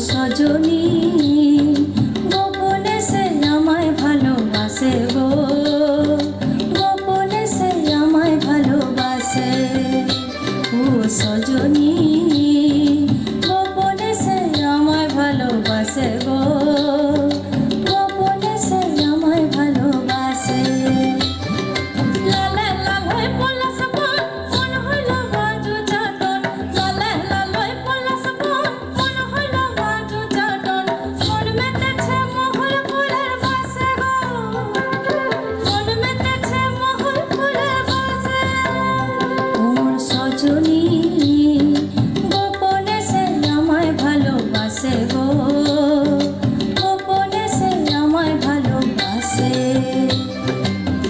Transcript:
সজনী, গোপনে সে আমায় ভালোবাসে গো। গোপনে সে আমায় ভালোবাসে। ও সজনী, গোপনে সে আমায় গো। 祝你